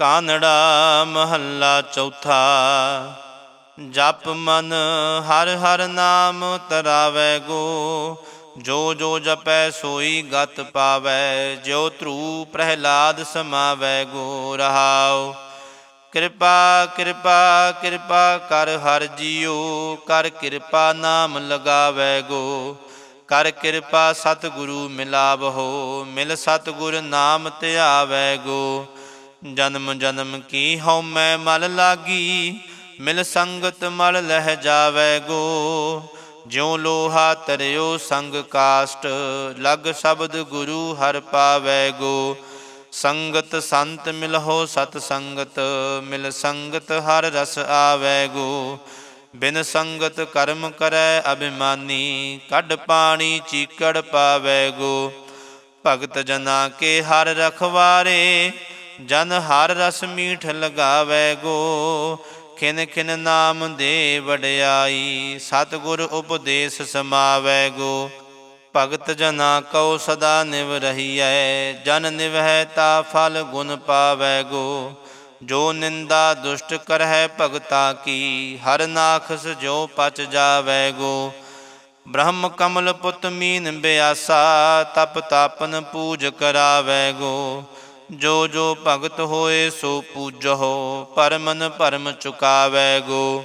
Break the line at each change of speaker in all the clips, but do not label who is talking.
ਕਾਨੜਾ ਮਹੱਲਾ ਚੌਥਾ। ਜਪ ਮਨ ਹਰ ਹਰ ਨਾਮ ਤਰਾਵੈ ਗੋ। ਜੋ ਜੋ ਜਪੈ ਸੋਈ ਗਤ ਪਾਵੈ, ਜਿਉ ਧਰੂ ਪ੍ਰਹਿਲਾਦ ਸਮਾਵੈ ਗੋ। ਰਹਾਉ, ਕਿਰਪਾ ਕਿਰਪਾ ਕਿਰਪਾ ਕਰ ਹਰ ਜੀਉ, ਕਰ ਕਿਰਪਾ ਨਾਮ ਲਗਾਵੈ ਗੋ। ਕਰ ਕਿਰਪਾ ਸਤਿਗੁਰੂ ਮਿਲਾਵਹੋ, ਮਿਲ ਸਤਿਗੁਰ ਨਾਮ ਧਿਆਵੈ ਗੋ। ਜਨਮ ਜਨਮ ਕੀ ਹਉ ਮੈਂ ਮਲ ਲਾਗੀ, ਮਿਲ ਸੰਗਤ ਮਲ ਲਹਿ ਜਾਵੈ ਗੋ। ਜਿਉ ਲੋਹਾ ਤਰਿਓ ਸੰਗ ਕਾਸ਼ਟ, ਲਗ ਸ਼ਬਦ ਗੁਰੂ ਹਰ ਪਾਵੈ ਗੋ। ਸੰਗਤ ਸੰਤ ਮਿਲਹੁ ਸਤ ਸੰਗਤ, ਮਿਲ ਸੰਗਤ ਹਰ ਰਸ ਆਵੈ ਗੋ। ਬਿਨ ਸੰਗਤ ਕਰਮ ਕਰੈ ਅਭਿਮਾਨੀ, ਕੱਢ ਪਾਣੀ ਚੀਕੜ ਪਾਵੈ ਗੋ। ਭਗਤ ਜਨਾ ਕੇ ਹਰ ਰਖਵਾਰੇ ਜਨ ਹਰ ਰਸ ਮੀਠ ਲਗਾਵੈ ਗੋ। ਖਿਨ ਖਿਨ ਨਾਮ ਦੇ ਵਡਿਆਈ, ਸਤਿਗੁਰ ਉਪਦੇਸ਼ ਸਮਾਵੈ ਗੋ। ਭਗਤ ਜਨਾ ਕਉ ਸਦਾ ਨਿਵ ਰਹੀਐ, ਜਨ ਨਿਵਹਿ ਤਾ ਫਲ ਗੁਣ ਪਾਵੈ ਗੋ। ਜੋ ਨਿੰਦਾ ਦੁਸ਼ਟ ਕਰਹਿ ਭਗਤਾ ਕੀ, ਹਰ ਨਾਖਸ ਜੋ ਪਚ ਜਾਵੈ ਗੋ। ਬ੍ਰਹਮ ਕਮਲ ਪੁਤ ਮੀਨ ਬਿਆਸਾ, ਤਪ ਤਾਪਨ ਪੂਜ ਕਰਾਵੈ ਗੋ। ਜੋ ਜੋ ਭਗਤ ਹੋਏ ਸੋ ਪੂਜਹੁ, ਪਰਮਨ ਪਰਮ ਚੁਕਾਵੈ ਗੋ।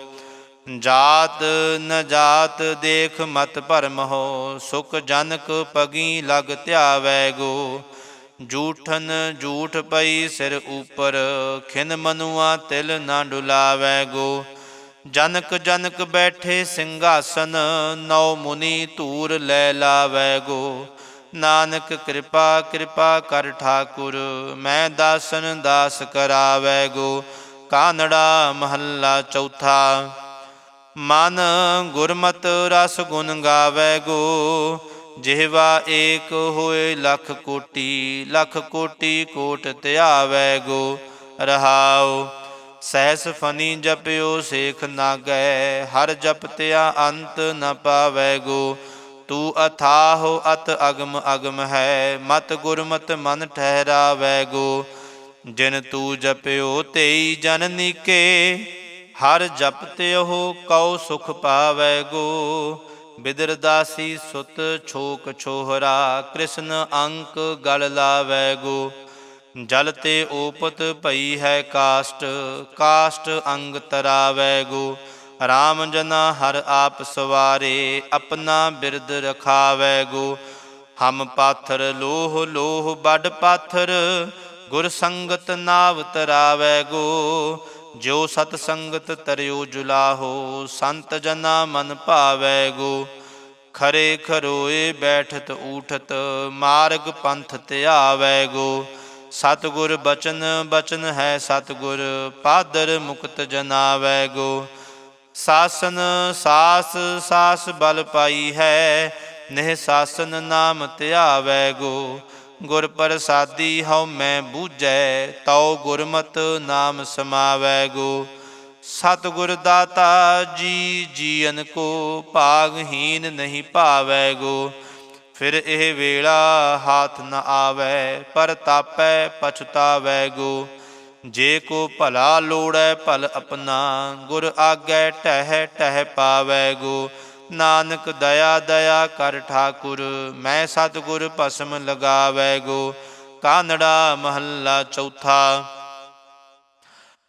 ਜਾਤ ਨ ਜਾਤ ਦੇਖ ਮਤ ਭਰਮ ਹੋ, ਸੁਖ ਜਨਕ ਪਗੀ ਲਗ ਧਿਆਵੈ ਗੋ। ਜੂਠਨ ਜੂਠ ਪਈ ਸਿਰ ਉਪਰ, ਖਿਨ ਮਨੁਆ ਤਿਲ ਨਾ ਡੁਲਾਵੈ ਗੋ। ਜਨਕ ਜਨਕ ਬੈਠੇ ਸਿੰਘਾਸਨ, ਨੌ ਮੁਨੀ ਧੂਰ ਲੈ ਲਾਵੈ ਗੋ। ਨਾਨਕ ਕਿਰਪਾ ਕਿਰਪਾ ਕਰ ਠਾਕੁਰ, ਮੈਂ ਦਾਸਨ ਦਾਸ ਕਰਾਵੈ ਗੋ। ਕਾਨੜਾ ਮਹੱਲਾ ਚੌਥਾ, ਮਨ ਗੁਰਮਤ ਰਸ ਗੁਣ ਗਾਵੈ ਗੋ। ਜਿਹਵਾ ਏਕ ਹੋਏ ਲੱਖ ਕੋਟੀ ਲੱਖ ਕੋਟੀ ਕੋਟ ਧਿਆਵੈ ਗੋ। ਰਹਾਉ, ਸਹਿਸ ਫਨੀ ਜਪਿਓ ਸੇਖ ਨਾਗੈ, ਹਰ ਜਪ ਤਿਆ ਅੰਤ ਨ ਪਾਵੈ ਗੋ। ਤੂੰ ਅਥਾਹੁ ਅਤ ਅਗਮ ਅਗਮ ਹੈ, ਮਤ ਗੁਰਮਤ ਮਨ ਠਹਿਰਾਵੈ ਗੋ। ਜਿਨ ਤੂੰ ਜਪਿਓ ਤੇਈ ਜਨ ਨੀਕੇ, ਹਰ ਜਪਤਿਓ ਕਉ ਸੁਖ ਪਾਵੈ ਗੋ। ਬਿਦਰ ਦਾਸੀ ਸੁਤ ਛੋਕ ਛੋਹਰਾ, ਕ੍ਰਿਸ਼ਨ ਅੰਕ ਗਲ ਲਾਵੈ ਗੋ। ਜਲ ਤੇ ਓਪਤ ਭਈ ਹੈ ਕਾਸ਼ਟ ਕਾਸ਼ਟ ਅੰਗ ਤਰਾਵੈ ਗੋ। ਰਾਮ ਜਨਾ ਹਰ ਆਪ ਸਵਾਰੇ, ਆਪਣਾ ਬਿਰਦ ਰਖਾਵੈ ਗੋ। ਹਮ ਪਾਥਰ ਲੋਹ ਲੋਹ ਬੜ ਪਾਥਰ, ਗੁਰ ਸੰਗਤ ਨਾਵ ਤਰਾਵੈ ਗੋ। ਜੋ ਸਤ ਸੰਗਤ ਤਰਿਓ ਜੁਲਾਹੋ, ਸੰਤ ਜਨਾ ਮਨ ਭਾਵੈ ਗੋ। ਖਰੇ ਖਰੋਏ ਬੈਠਤ ਊਠਤ, ਮਾਰਗ ਪੰਥ ਧਿਆਵੈ ਗੋ। ਸਤਿਗੁਰ ਬਚਨ ਬਚਨ ਹੈ ਸਤਿਗੁਰ, ਪਾਦਰ ਮੁਕਤ ਜਨਾਵੈ ਗੋ। ਸਾਸਨ, ਸਾਸ ਸਾਸ ਬਲ ਪਾਈ ਹੈ। ਨਿਹ ਸਾਸਨ ਨਾਮ ਧਿਆਵੈ ਗੋ ਗੁਰ ਪ੍ਰਸਾਦੀ ਹਉ ਮੈਂ ਬੂਝੈ, ਤਉ ਗੁਰਮਤ ਨਾਮ ਸਮਾਵੈ ਗੋ ਸਤਿਗੁਰ ਦਾਤਾ ਜੀ ਜੀਵਨ ਕੋ ਭਾਗਹੀਨ ਨਹੀਂ ਭਾਵੈ ਗੋ ਫਿਰ ਇਹ ਵੇਲਾ ਹਾਥ ਨ ਆਵੈ, ਪਰ ਤਾਪੈ ਪਛਤਾਵੈ ਗੋ ਜੇ ਕੋ ਭਲਾ ਲੋੜੈ ਭਲ ਆਪਣਾ, ਗੁਰ ਆਗੈ ਟਹਿ ਟਹਿ ਪਾਵੈ ਗੋ। ਨਾਨਕ ਦਇਆ ਦਇਆ ਕਰ ਠਾਕੁਰ, ਮੈਂ ਸਤਿਗੁਰ ਭਸਮ ਲਗਾਵੈ ਗੋ। ਕਾਨੜਾ ਮਹੱਲਾ ਚੌਥਾ।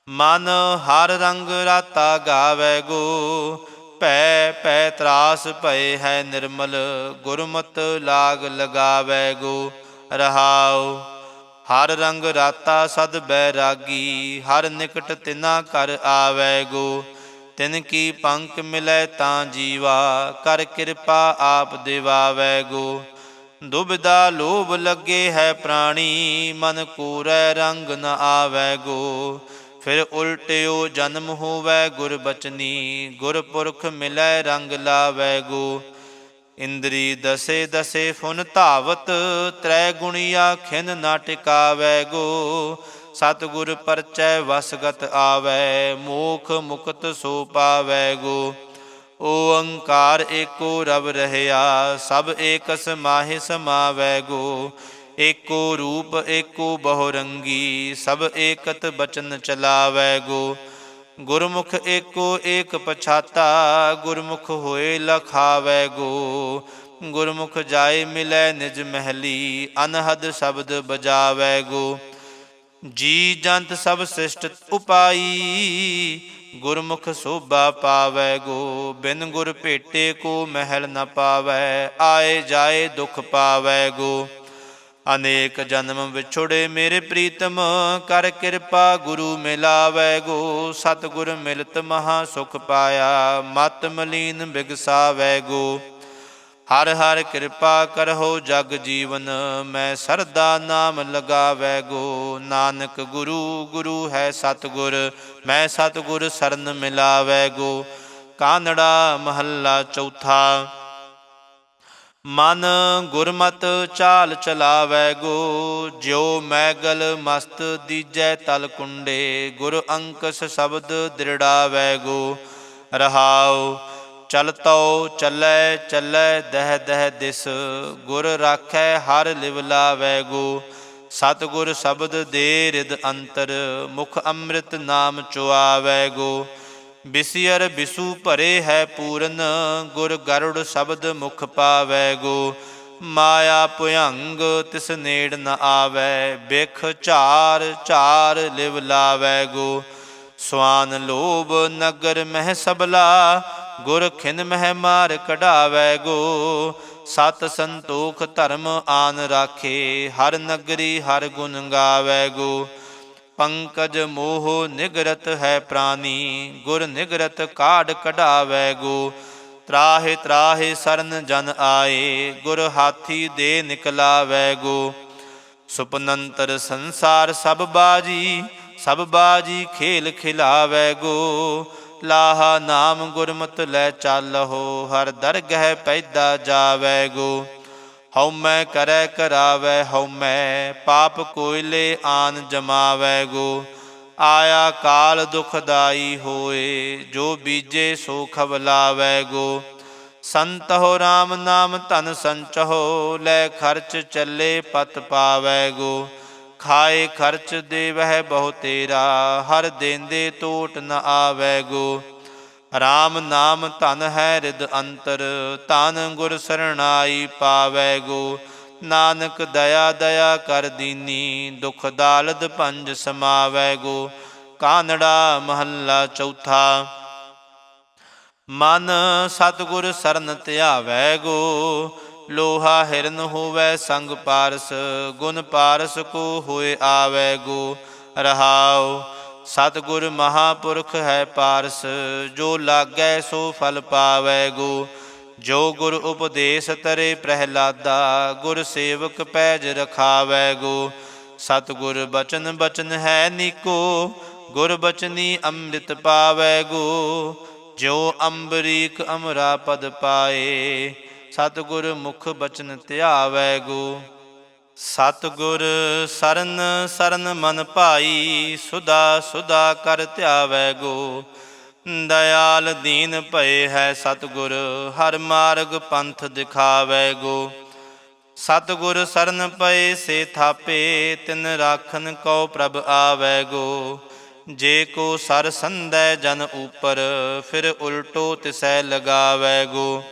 ਮਨ ਹਰ ਰੰਗ ਰਾਤਾ ਗਾਵੈ ਗੋ। ਭੈ ਭੈ ਤਰਾਸ ਭਏ ਹੈ ਨਿਰਮਲ, ਗੁਰਮਤ ਲਾਗ ਲਗਾਵੈ ਗੋ। ਰਹਾਉ ਹਰ ਰੰਗ ਰਾਤਾ ਸਦ ਬੈਰਾਗੀ, ਹਰ ਨਿਕਟ ਤਿਨਾ ਕਰ ਆਵੈ ਗੋ। ਤਿਨ ਕੀ ਪੰਕ ਮਿਲੈ ਤਾਂ ਜੀਵਾ, ਕਰ ਕਿਰਪਾ ਆਪ ਦਿਵਾਵੈ ਗੋ। ਦੁਬਦਾ ਲੋਭ ਲੱਗੇ ਹੈ ਪ੍ਰਾਣੀ, ਮਨ ਕੋਰੈ ਰੰਗ ਨ ਆਵੈ ਗੋ। ਫਿਰ ਉਲਟਿਓ ਜਨਮ ਹੋਵੈ ਗੁਰ ਬਚਨੀ, ਗੁਰ ਪੁਰਖ ਮਿਲੈ ਰੰਗ ਲਾਵੈ ਗੋ। ਇੰਦਰੀ ਦਸੇ ਦਸੇ ਫੁਨ ਧਾਵਤ, ਤ੍ਰੈ ਗੁਣੀਆ ਖਿਨ ਨਾ ਟਿਕਾਵੈ ਗੋ। ਸਤਿਗੁਰ ਪਰਚੈ ਵਸਗਤ ਆਵੈ, ਮੋਖ ਮੁਕਤ ਸੋ ਪਾਵੈ ਗੋ। ਓੰਕਾਰ ਏਕੋ ਰਵ ਰਹਿਆ, ਸਭ ਏਕਸ ਮਾਹਿ ਸਮਾਵੈ ਗੋ। ਏਕੋ ਰੂਪ, ਏਕੋ ਬਹੁ ਰੰਗੀ ਸਭ ਏਕਤ ਬਚਨ ਚਲਾਵੈ ਗੋ। ਗੁਰਮੁਖ ਏਕੋ ਏਕ ਪਛਾਤਾ, ਗੁਰਮੁਖ ਹੋਏ ਲਖਾਵੈ ਗੋ। ਗੁਰਮੁਖ ਜਾਏ ਮਿਲੈ ਨਿਜ ਮਹਿਲੀ, ਅਨਹਦ ਸ਼ਬਦ ਬਜਾਵੈ ਗੋ। ਜੀ ਜੰਤ ਸਭ ਸ੍ਰਿਸ਼ਟ ਉਪਾਈ, ਗੁਰਮੁਖ ਸੋਭਾ ਪਾਵੈ ਗੋ। ਬਿਨ ਗੁਰ ਭੇਟੇ ਕੋ ਮਹਿਲ ਨ ਪਾਵੈ, ਆਏ ਜਾਏ ਦੁਖ ਪਾਵੈ ਗੋ। ਅਨੇਕ ਜਨਮ ਵਿਛੁੜੇ ਮੇਰੇ ਪ੍ਰੀਤਮ, ਕਰ ਕਿਰਪਾ ਗੁਰੂ ਮਿਲਾਵੈ ਗੋ। ਸਤਿਗੁਰ ਮਿਲਤ ਮਹਾ ਸੁਖ ਪਾਇਆ, ਮਤ ਮਲੀਨ ਬਿਗਸਾਵੈ ਗੋ। ਹਰ ਹਰ ਕਿਰਪਾ ਕਰਹੁ ਜਗ ਜੀਵਨ, ਮੈਂ ਸਰਦਾ ਨਾਮ ਲਗਾਵੈ ਗੋ। ਨਾਨਕ ਗੁਰੂ ਗੁਰੂ ਹੈ ਸਤਿਗੁਰ, ਮੈਂ ਸਤਿਗੁਰ ਸਰਨ ਮਿਲਾਵੈ ਗੋ। ਕਾਨੜਾ ਮਹੱਲਾ ਚੌਥਾ ਮਨ ਗੁਰਮਤ ਚਾਲ ਚਲਾਵੈ ਗੋ, ਜਿਉ ਮੈਗਲ ਮਸਤ ਦੀਜੈ ਤਲ ਕੁੰਡੇ, ਗੁਰ ਅੰਕਸ ਸ਼ਬਦ ਦ੍ਰਿੜਾਵੈ ਗੋ। ਰਹਾਉ ਚਲਤਉ ਚੱਲੈ ਚੱਲੈ, ਦਹਿ ਦਹਿ ਦਿਸ, ਗੁਰ ਰਾਖੈ, ਹਰ ਲਿਵ ਲਾਵੈ ਗੋ। ਸਤਿਗੁਰ ਸ਼ਬਦ ਦੇ ਰਿਦ ਅੰਤਰ, ਮੁਖ ਅੰਮ੍ਰਿਤ ਨਾਮ ਚੁਆਵੈ ਗੋ। ਬਿਸਿਅਰ ਬਿਸੂ ਭਰੇ ਹੈ ਪੂਰਨ, ਗੁਰ ਗਰੁੜ ਸ਼ਬਦ ਮੁਖ ਪਾਵੈ ਗੋ। ਮਾਇਆ ਭੁਯੰਗ ਤਿਸ ਨੇੜ ਨ ਆਵੈ, ਬਿਖ ਝਾਰ ਝਾਰ ਲਿਵ ਲਾਵੈ ਗੋ। ਸਵਾਨ ਲੋਭ ਨਗਰ ਮਹਿ ਸਬਲਾ ਗੁਰ ਖਿਨ ਮਹਿ ਮਾਰ ਕਢਾਵੈ ਗੋ। ਸਤ ਸੰਤੋਖ ਧਰਮ ਆਨ ਰਾਖੇ, ਹਰ ਨਗਰੀ ਹਰ ਗੁਣ ਗਾਵੈ ਗੋ। ਪੰਕਜ ਮੋਹ ਨਿਗਰਤ ਹੈ ਪ੍ਰਾਨੀ, ਗੁਰ ਨਿਗਰਤ ਕਾਢ ਕਢਾਵੈ ਗੋ। ਤਰਾਹੇ ਤਰਾਹੇ ਸਰਨ ਜਨ ਆਏ, ਗੁਰ ਹਾਥੀ ਦੇ ਨਿਕਲਾਵੈ ਗੋ। ਸੁਪਨੰਤਰ ਸੰਸਾਰ ਸਭ ਬਾਜੀ ਸਭ ਬਾਜੀ ਖੇਲ ਖਿਲਾਵੈ ਗੋ। ਲਾਹਾ ਨਾਮ ਗੁਰਮਤ ਲੈ ਚਾਲਹੁ ਹਰ ਦਰਗਹਿ ਪੈਦਾ ਜਾਵੈ ਗੋ। ਹਉ ਮੈਂ ਕਰੈ ਕਰਾਵੈ, ਹਉ ਮੈਂ ਪਾਪ ਕੋਇਲੇ ਆਨ ਜਮਾਵੈ ਗੋ। ਆਇਆ ਕਾਲ ਦੁਖਦਾਈ ਹੋਏ, ਜੋ ਬੀਜੇ ਸੋ ਖਵਲਾਵੈ ਗੋ। ਸੰਤ ਹੋ RAM ਨਾਮ ਧਨ ਸੰਚਹੁ, ਲੈ ਖਰਚ ਚੱਲੇ ਪਤ ਪਾਵੈ ਗੋ। ਖਾਏ ਖਰਚ ਦੇਵਹਿ ਬਹੁ ਤੇਰਾ, ਹਰ ਦੇਂਦੇ ਟੋਟ ਨ ਆਵੈ ਗੋ। RAM ਨਾਮ ਧਨ ਹੈ ਰਿਦ ਅੰਤਰ, ਧਨ ਗੁਰ ਸਰਣਾਈ ਪਾਵੈ ਗੋ। ਨਾਨਕ ਦਇਆ ਦਇਆ ਕਰ ਦੀਨੀ, ਦੁਖ ਦਾਲਦ ਪੰਜ ਸਮਾਵੈ ਗੋ। ਕਾਨੜਾ ਮਹੱਲਾ ਚੌਥਾ, ਮਨ ਸਤਿਗੁਰ ਸਰਨ ਧਿਆਵੈ ਗੋ। ਲੋਹਾ ਹਿਰਨ ਹੋਵੈ ਸੰਗ ਪਾਰਸ, ਗੁਣ ਪਾਰਸ ਕੋ ਹੋਏ ਆਵੈ ਗੋ। ਰਹਾਓ ਸਤਿਗੁਰ ਮਹਾਪੁਰਖ ਹੈ ਪਾਰਸ, ਜੋ ਲਾਗੈ ਸੋ ਫਲ ਪਾਵੈ ਗੋ। ਜੋ ਗੁਰ ਉਪਦੇਸ਼ ਤਰੇ ਪ੍ਰਹਿਲਾਦਾ, ਗੁਰ ਸੇਵਕ ਪੈਜ ਰਖਾਵੈ ਗੋ। ਸਤਿਗੁਰ ਬਚਨ ਬਚਨ ਹੈ ਨਿਕੋ ਗੁਰ ਬਚਨੀ ਅੰਮ੍ਰਿਤ ਪਾਵੈ ਗੋ। ਜੋ ਅੰਬਰੀਕ ਅਮਰਾ ਪਦ ਪਾਏ, ਸਤਿਗੁਰ ਮੁਖ ਬਚਨ ਧਿਆਵੈ ਗੋ। ਸਤਿਗੁਰ ਸਰਨ ਸਰਨ ਮਨ ਭਾਈ, ਸੁਦਾ ਸੁਦਾ ਕਰ ਧਿਆਵੈ ਗੋ। ਦਇਆਲ ਦੀਨ ਭਏ ਹੈ ਸਤਿਗੁਰ, ਹਰ ਮਾਰਗ ਪੰਥ ਦਿਖਾਵੈ ਗੋ। ਸਤਿਗੁਰ ਸਰਨ ਪਏ ਸੇ ਥਾਪੇ, ਤਿਨ ਰਾਖਨ ਕਉ ਪ੍ਰਭ ਆਵੈ ਗੋ। ਜੇ ਕੋ ਸਰ ਸੰਦੈ ਜਨ ਉਪਰ, ਫਿਰ ਉਲਟੋ ਤਿਸੈ ਲਗਾਵੈ ਗੋ।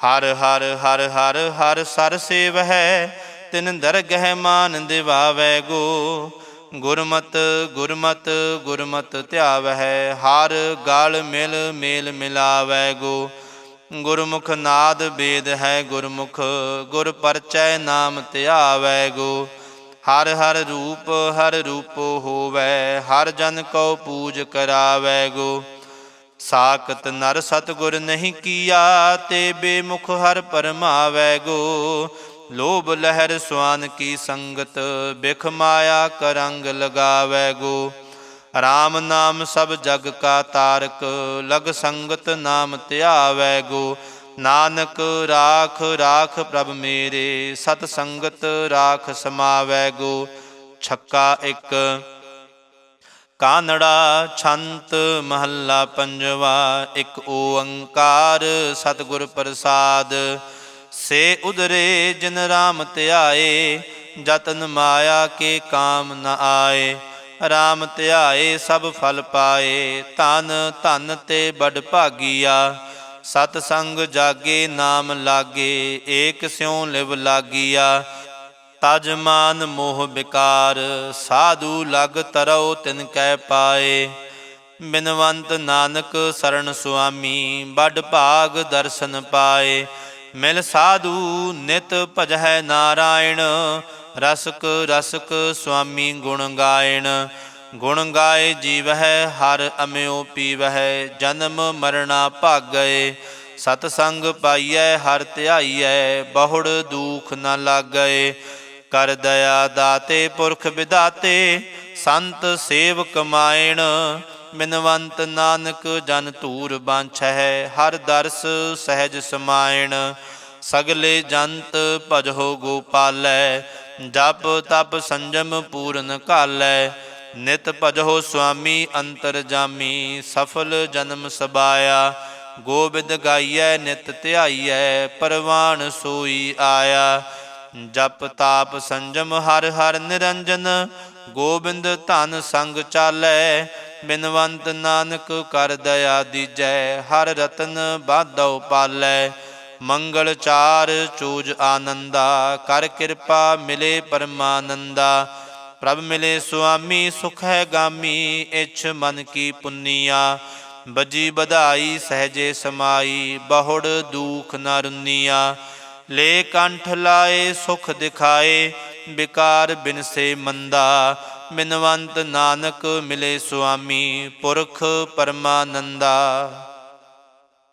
ਹਰ ਹਰ ਹਰ ਹਰ ਹਰ ਸਰ ਸੇਵ ਹੈ ਤਿਨ ਦਰਗਹਿ ਮਾਨ ਦਿਵਾਵੈ ਗੋ। ਗੁਰਮਤ ਗੁਰਮਤ ਗੁਰਮਤ ਧਿਆਵਹਿ, ਹਰ ਗਲ ਮਿਲ, ਮੇਲ ਮਿਲਾਵੈ ਗੋ। ਗੁਰਮੁਖ ਨਾਦ ਬੇਦ ਹੈ ਗੁਰਮੁਖ, ਗੁਰ ਪਰਚੈ ਨਾਮ ਧਿਆਵੈ ਗੋ। ਹਰ ਹਰ ਰੂਪ, ਹਰ ਰੂਪੋ ਹੋਵੈ, ਹਰ ਜਨ ਕਉ ਪੂਜ ਕਰਾਵੈ ਗੋ। ਸਾਖਤ ਨਰ ਸਤਗੁਰ ਨਹੀਂ ਕੀਆ, ਤੇ ਬੇਮੁਖ ਹਰ ਪਰਮਾਵੈ ਗੋ। ਲੋਭ ਲਹਿਰ ਸਵਾਨ ਕੀ ਸੰਗਤ, ਬਿਖ ਮਾਇਆ ਕਰੰਗ ਲਗਾਵੈ ਗੋ। RAM ਨਾਮ ਸਭ ਜਗ ਕਾ ਤਾਰਕ, ਲਗ ਸੰਗਤ ਨਾਮ ਧਿਆਵੈ ਗੋ। ਨਾਨਕ ਰਾਖ ਰਾਖ ਪ੍ਰਭ ਮੇਰੇ, ਸਤ ਸੰਗਤ ਰਾਖ ਸਮਾਵੈ ਗੋ। ਛੱਕਾ ਇੱਕ, ਕਾਨੜਾ ਛੰਤ ਮਹੱਲਾ ਪੰਜਵਾ, ਇੱਕ ਓੰਕਾਰ ਸਤਿਗੁਰ ਪ੍ਰਸਾਦ। ਸੇ ਉਦਰੇ ਜਿਨ ਰਾਮ ਧਿਆਏ ਜਤਨ ਮਾਇਆ ਕੇ ਕਾਮ ਨ ਆਏ। RAM ਧਿਆਏ ਸਭ ਫਲ ਪਾਏ, ਧਨ ਧਨ ਤੇ ਬੜ ਭਾਗੀਆ। ਸਤ ਸੰਗ ਜਾਗੇ, ਨਾਮ ਲਾਗੇ, ਏਕ ਸਿਉ ਲਿਵ ਲਾਗੀਆ। ਤਜ ਮਾਨ ਮੋਹ ਵਿਕਾਰ ਸਾਧੂ ਲਗ ਤਰਉ ਤਿਨ ਕੈ ਪਾਏ। ਬਿਨਵੰਤ ਨਾਨਕ ਸਰਣ ਸੁਆਮੀ ਬੜ ਭਾਗ ਦਰਸ਼ਨ ਪਾਏ। ਮਿਲ ਸਾਧੂ ਨਿਤ ਭਜੈ ਨਾਰਾਇਣ, ਰਸਕ ਰਸਕ ਸੁਆਮੀ ਗੁਣ ਗਾਇਣ। ਗੁਣ ਗਾਏ ਜੀਵਹਿ, ਹਰ ਅਮਿਓ ਪੀਵਹਿ, ਜਨਮ ਮਰਣਾ ਭਾਗਏ ਸਤ ਸੰਗ ਪਾਈਐ, ਹਰ ਧਿਆਈਐ, ਬਹੁੜ ਦੁਖ ਨ ਲਾਗਏ ਕਰ ਦਇਆ ਦਾਤੇ ਪੁਰਖ ਵਿਦਾਤੇ ਸੰਤ ਸੇਵ ਕਮਾਇਣ ਮਿਨਵੰਤ ਨਾਨਕ ਜਨ ਧੂਰ ਬਾਂਛੈ ਹਰ ਦਰਸ ਸਹਿਜ ਸਮਾਇਣ। ਸਗਲੇ ਜੰਤ ਭਜੋ ਗੋਪਾਲੈ, ਜਪ ਤਪ ਸੰਜਮ ਪੂਰਨ ਕਾਲੈ ਨਿਤ ਭਜੋ ਸੁਆਮੀ ਅੰਤਰ ਜਾਮੀ, ਸਫਲ ਜਨਮ ਸਬਾਇਆ। ਗੋਬਿੰਦ ਗਾਈਐ, ਨਿਤ ਧਿਆਈਐ, ਪਰਵਾਨ ਸੋਈ ਆਇਆ। ਜਪ ਤਾਪ ਸੰਜਮ ਹਰ ਹਰ ਨਿਰੰਜਨ, ਗੋਬਿੰਦ ਧਨ ਸੰਗ ਚਾਲੈ। ਬਿਨਵੰਤ ਨਾਨਕ ਕਰ ਦਇਆ ਦੀਜੈ, ਹਰ ਰਤਨ ਬਾਧਉ ਪਾਲੈ। ਮੰਗਲ ਚਾਰ ਚੂਜ ਆਨੰਦਾ, ਕਰ ਕਿਰਪਾ ਮਿਲੇ ਪਰਮਾਨੰਦਾ। ਪ੍ਰਭ ਮਿਲੇ ਸੁਆਮੀ, ਸੁਖ ਹੈ ਗਾਮੀ, ਇਛ ਮਨ ਕੀ ਪੁੰਨੀਆ। ਬਜੀ ਵਧਾਈ, ਸਹਜੇ ਸਮਾਈ, ਬਹੁੜ ਦੂਖ ਨ ਰੁੰਨੀਆ। ਲੈ ਕੰਠ ਲਾਏ, ਸੁਖ ਦਿਖਾਏ ਵਿਕਾਰ ਬਿਨਸੇ ਮੰਦਾ। ਬਿਨਵੰਤ ਨਾਨਕ ਮਿਲੇ ਸੁਆਮੀ ਪੁਰਖ ਪਰਮਾਨੰਦਾ।